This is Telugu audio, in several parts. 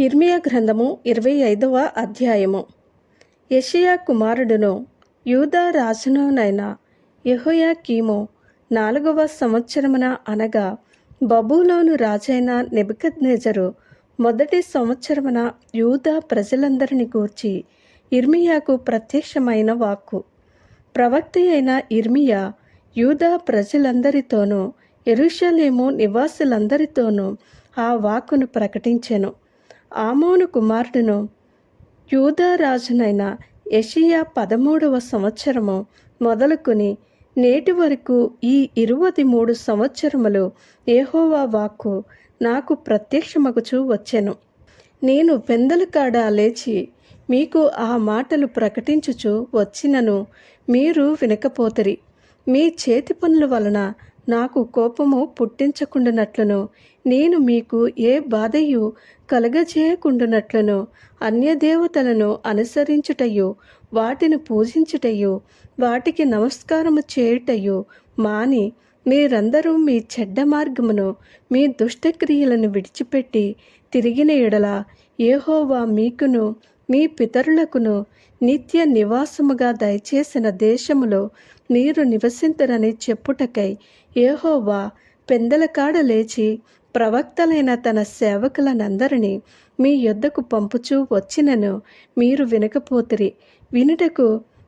ఇర్మియా గ్రంథము ఇరవై ఐదవ అధ్యాయము. యషియా కుమారుడును యూదా రాజునునైన యెహోయా కీము నాలుగవ సంవత్సరమున అనగా బబులోను రాజైన నెబుకద్నెజరు మొదటి సంవత్సరమున యూదా ప్రజలందరిని గూర్చి ఇర్మియాకు ప్రత్యక్షమైన వాక్కు. ప్రవక్త అయిన ఇర్మియా యూదా ప్రజలందరితోనూ ఎరుషలేము నివాసులందరితోనూ ఆ వాక్కును ప్రకటించెను. ఆమోను కుమారుడును యూదా రాజునైన పదమూడవ సంవత్సరము మొదలుకొని నేటి వరకు ఈ ఇరువది మూడు సంవత్సరములు ఏహోవా వాక్కు నాకు ప్రత్యక్షమగుచూ వచ్చెను. నేను పెందల కాడ లేచి మీకు ఆ మాటలు ప్రకటించుచు వచ్చినను మీరు వినకపోతరి. మీ చేతి పనుల వలన నాకు కోపము పుట్టించకుండానట్లను నేను మీకు ఏ బాధయు కలగజేయకుండానట్లను అన్యదేవతలను అనుసరించుటయు వాటిని పూజించుటయు వాటికి నమస్కారము చేయుటయు మాని మీరందరూ మీ చెడ్డ మార్గమును మీ దుష్టక్రియలను విడిచిపెట్టి తిరిగిన ఎడల ఏహోవా మీకును మీ పితరులకును నిత్య నివాసముగా దయచేసిన దేశములో మీరు నివసింతరని చెప్పుటకై ఏహోవా పెందలకాడ లేచి ప్రవక్తలైన తన సేవకులనందరినీ మీ యొద్దకు పంపుచూ వచ్చినను మీరు వినకపోతిరి. వినుటకు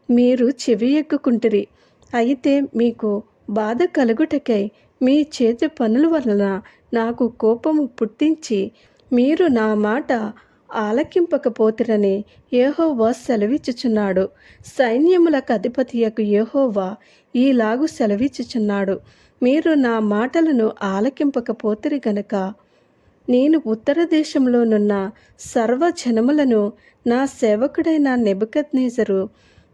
మీరు చెవి ఎక్కుకుంటిరి. అయితే మీకు బాధ కలుగుటకై మీ చేతి పనుల వలన నాకు కోపము పుట్టించి మీరు నా మాట ఆలకింపకపోతిరని ఏహోవా సెలవిచ్చుచున్నాడు. సైన్యములకు అధిపతియకు ఏహోవా ఈలాగు సెలవిచ్చుచున్నాడు. మీరు నా మాటలను ఆలకింపకపోతిరి గనక నేను ఉత్తర దేశంలోనున్న సర్వ జనములను నా సేవకుడైన నెబుకద్నేజరు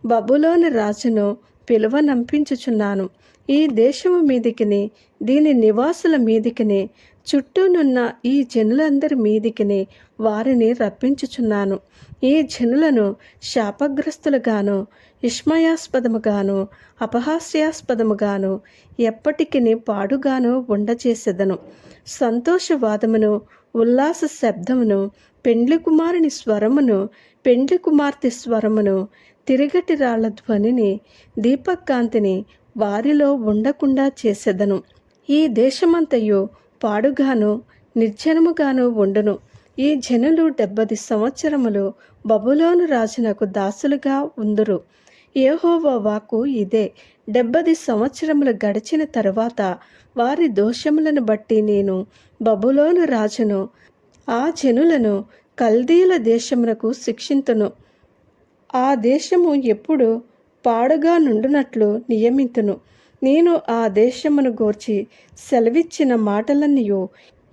బబులోని రాజును పిలువనంపించుచున్నాను. ఈ దేశము మీదికిని దీని నివాసుల మీదికిని చుట్టూనున్న ఈ జనులందరి మీదికిని వారిని రప్పించుచున్నాను. ఈ జనులను శాపగ్రస్తులుగాను ఇష్మయాస్పదముగాను అపహాస్యాస్పదముగాను ఎప్పటికి పాడుగాను ఉండచేసెదను. సంతోషవాదమును ఉల్లాస శబ్దమును పెండ్లి కుమారుని స్వరమును పెండ్లి కుమార్తె స్వరమును తిరగటి రాళ్ళ ధ్వనిని దీపకాంతిని వారిలో ఉండకుండా చేసెదను. ఈ దేశమంతయు పాడుగాను నిర్జనముగాను ఉండును. ఈ జనులు డెబ్బది సంవత్సరములు బబులోను రాజునకు దాసులుగా ఉందురు. ఏహోవా వాకు ఇదే. డెబ్బది సంవత్సరములు గడిచిన తరువాత వారి దోషములను బట్టి నేను బబులోను రాజును ఆ జనులను కల్దీల దేశమునకు శిక్షింతును. ఆ దేశము ఎప్పుడు పాడుగా నుండునట్లు నియమితును. నేను ఆ దేశమును గూర్చి సెలవిచ్చిన మాటలన్నయు.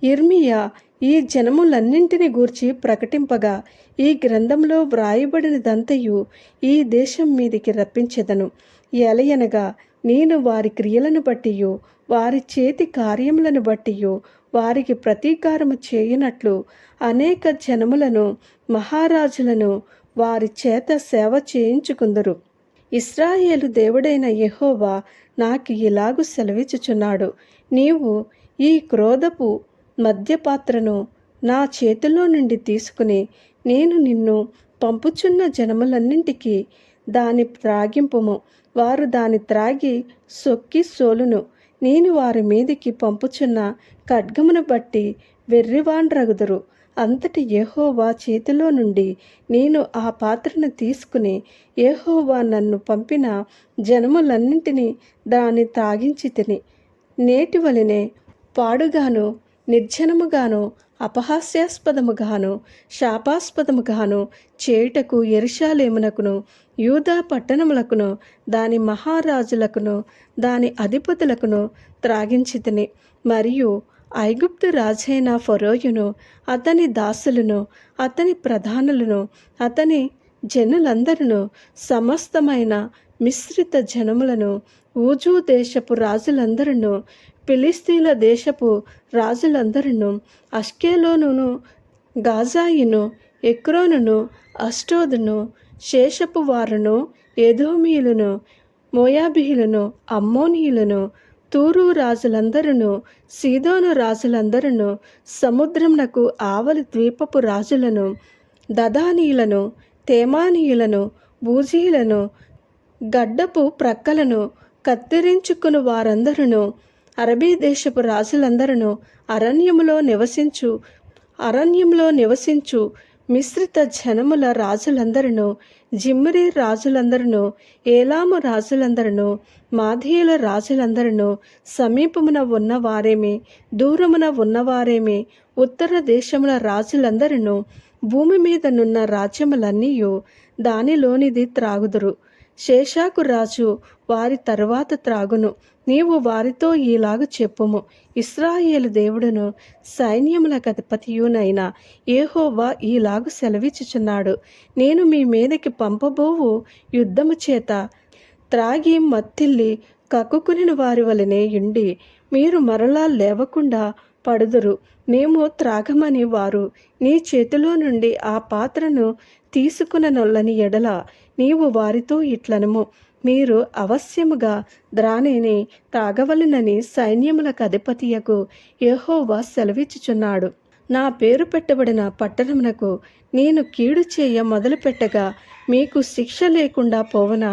ఇర్మియా ఈ జనములన్నింటిని గూర్చి ప్రకటింపగా ఈ గ్రంథంలో వ్రాయబడినదంతయు ఈ దేశం మీదికి రప్పించెదను. ఎలయనగా నేను వారి క్రియలను బట్టియు వారి చేతి కార్యములను బట్టియు వారికి ప్రతీకారము చేయనట్లు అనేక జనములను మహారాజులను వారి చేత సేవ చేయించుకుందరు. ఇస్రాయేలు దేవుడైన యెహోవా నాకు ఇలాగు సెలవిచ్చుచున్నాడు. నీవు ఈ క్రోధపు మద్యపాత్రను నా చేతిలో నుండి తీసుకుని నేను నిన్ను పంపుచున్న జనములన్నింటికి దాని త్రాగింపుము. వారు దాని త్రాగి సొక్కి సోలును. నేను వారి మీదికి పంపుచున్న ఖడ్గమును బట్టి వెర్రివాండ్రగుదురు అంతటి యహోవా చేతిలో నుండి నేను ఆ పాత్రను తీసుకుని యహోవా నన్ను పంపిన జనములన్నింటినీ దాన్ని తాగించి తిని నేటి వలనే పాడుగాను నిర్జనముగాను అపహాస్యాస్పదముగాను శాపాస్పదముగాను చేయుటకు ఎరుషాలేమునకును యూదా పట్టణములకును దాని మహారాజులకును దాని అధిపతులకును త్రాగించితిని మరియు ఐగుప్తు రాజైన ఫరోయును అతని దాసులను అతని ప్రధానులను అతని జనులందరూ సమస్తమైన మిశ్రిత జనములను ఊజు దేశపు రాజులందరూ ఫిలిస్తీన్ల దేశపు రాజులందరూ అష్కేలోనును గాజాయిను ఎక్రోనును అష్టోదును శేషపు వారును ఎదోమీయులను మోయాబిహులను అమ్మోనీయులను తూరు రాజులందరూ సీదోను రాజులందరూ సముద్రమునకు ఆవలి ద్వీపపు రాజులను దదానీయులను తేమానీయులను బూజీలను గడ్డపు ప్రక్కలను కత్తిరించుకుని వారందరూ అరబీ దేశపు రాజులందరూ అరణ్యములో నివసించు అరణ్యంలో నివసించు మిశ్రిత జనముల రాజులందరూ జిమ్రి రాజులందరూ ఏలాము రాజులందరూ మాధీయుల రాజులందరూ సమీపమున ఉన్నవారేమి దూరమున ఉన్నవారేమి ఉత్తర దేశముల రాజులందరూ భూమి మీద నున్న రాజ్యములన్నీ దానిలోనిది త్రాగుదురు. శేషాకు రాజు వారి తర్వాత త్రాగును. నీవు వారితో ఈలాగు చెప్పుము. ఇస్రాయేలు దేవుడును సైన్యముల అధిపతియునైన ఏహోవా ఈలాగు సెలవిచ్చుచున్నాడు. నేను మీ మీదకి పంపబోవు యుద్ధము చేత త్రాగి మత్తిల్లి కక్కుకుని వారి వలనే ఉండి మీరు మరలా లేవకుండా పడుదురు. మేము త్రాగమని వారు నీ చేతిలో నుండి ఆ పాత్రను తీసుకునొల్లని ఎడల నీవు వారితో ఇట్లనము. మీరు అవశ్యముగా ద్రాణిని తాగవలనని సైన్యములకు అధిపతియకు యెహోవా సెలవిచ్చుచున్నాడు. నా పేరు పెట్టబడిన పట్టణమునకు నేను కీడు చేయ మొదలుపెట్టగా మీకు శిక్ష లేకుండా పోవన?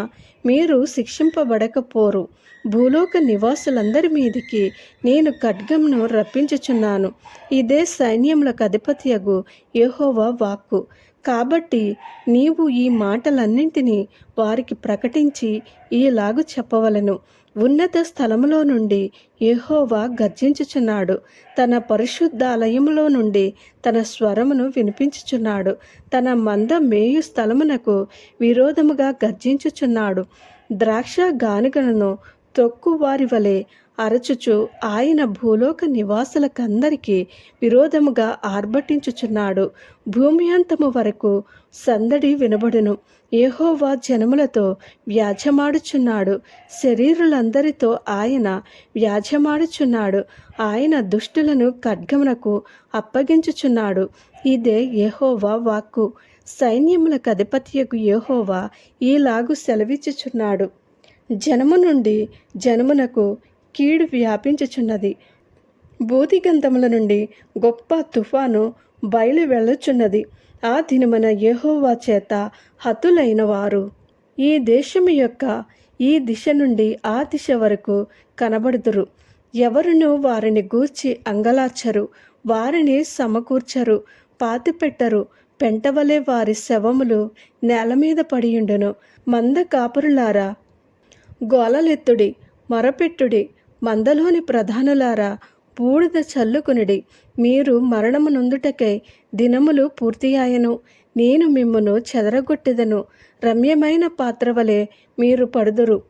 మీరు శిక్షింపబడకపోరు. భూలోక నివాసులందరి మీదికి నేను ఖడ్గంను రప్పించుచున్నాను. ఇదే సైన్యములకు అధిపతియగు యహోవా వాక్కు. కాబట్టి నీవు ఈ మాటలన్నింటినీ వారికి ప్రకటించి ఈలాగు చెప్పవలను. ఉన్నత స్థలములో నుండి యెహోవా గర్జించుచున్నాడు. తన పరిశుద్ధాలయములో నుండి తన స్వరమును వినిపించుచున్నాడు. తన మంద మేయు స్థలమునకు విరోధముగా గర్జించుచున్నాడు. ద్రాక్ష గానుగలను తొక్కు వారి వలె అరచుచు ఆయన భూలోక నివాసులకందరికీ విరోధముగా ఆర్భటించుచున్నాడు. భూమి అంతము వరకు సందడి వినబడును. ఏహోవా జనములతో వ్యాజ్యమాడుచున్నాడు శరీరులందరితో ఆయన వ్యాజ్యమాడుచున్నాడు ఆయన దుష్టులను ఖడ్గమునకు అప్పగించుచున్నాడు. ఇదే ఏహోవా వాక్కు. సైన్యములకు అధిపత్యకు యెహోవా ఈలాగు సెలవిచ్చుచున్నాడు. జనము నుండి జనమునకు కీడు వ్యాపించుచున్నది. బూదిగంధముల నుండి గొప్ప తుఫాను బయలు వెళ్ళుచున్నది ఆ దినమన యహోవా చేత హతులైన వారు ఈ దేశము యొక్క ఈ దిశ నుండి ఆ దిశ వరకు కనబడుదురు. ఎవరును వారిని గూర్చి అంగలార్చరు. వారిని సమకూర్చరు. పాతిపెట్టరు. పెంటవలే వారి శవములు నేల మీద పడియుండును. మంద కాపురులారా గోలలెత్తుడి మొరపెట్టుడి మందలోని ప్రధానులారా బూడిద చల్లుకునిడి మీరు మరణము నొందుటకై దినములు పూర్తియాయను. నేను మిమ్మను చెదరగొట్టెదను. రమ్యమైన పాత్ర వలె మీరు పడుదురు.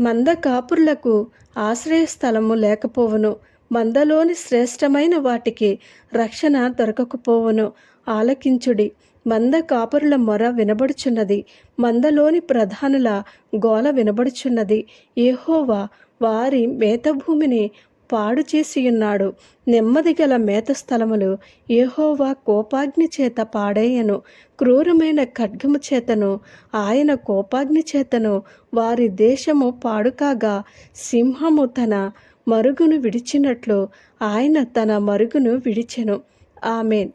మంద కాపురులకు ఆశ్రయస్థలము లేకపోవును. మందలోని శ్రేష్టమైన వాటికి రక్షణ దొరకకపోవును. ఆలకించుడి. మంద కాపురుల మొర వినబడుచున్నది. మందలోని ప్రధానుల గోల వినబడుచున్నది. ఏహోవా వారి మేతభూమిని పాడు చేసియున్నాడు నెమ్మది గల మేత స్థలములు ఏహోవా కోపాగ్ని చేత పాడేయను. క్రూరమైన ఖడ్గము చేతను ఆయన కోపాగ్ని చేతను వారి దేశము పాడుకాగా సింహము తన మరుగును విడిచినట్లు ఆయన తన మరుగును విడిచెను. ఆమెన్.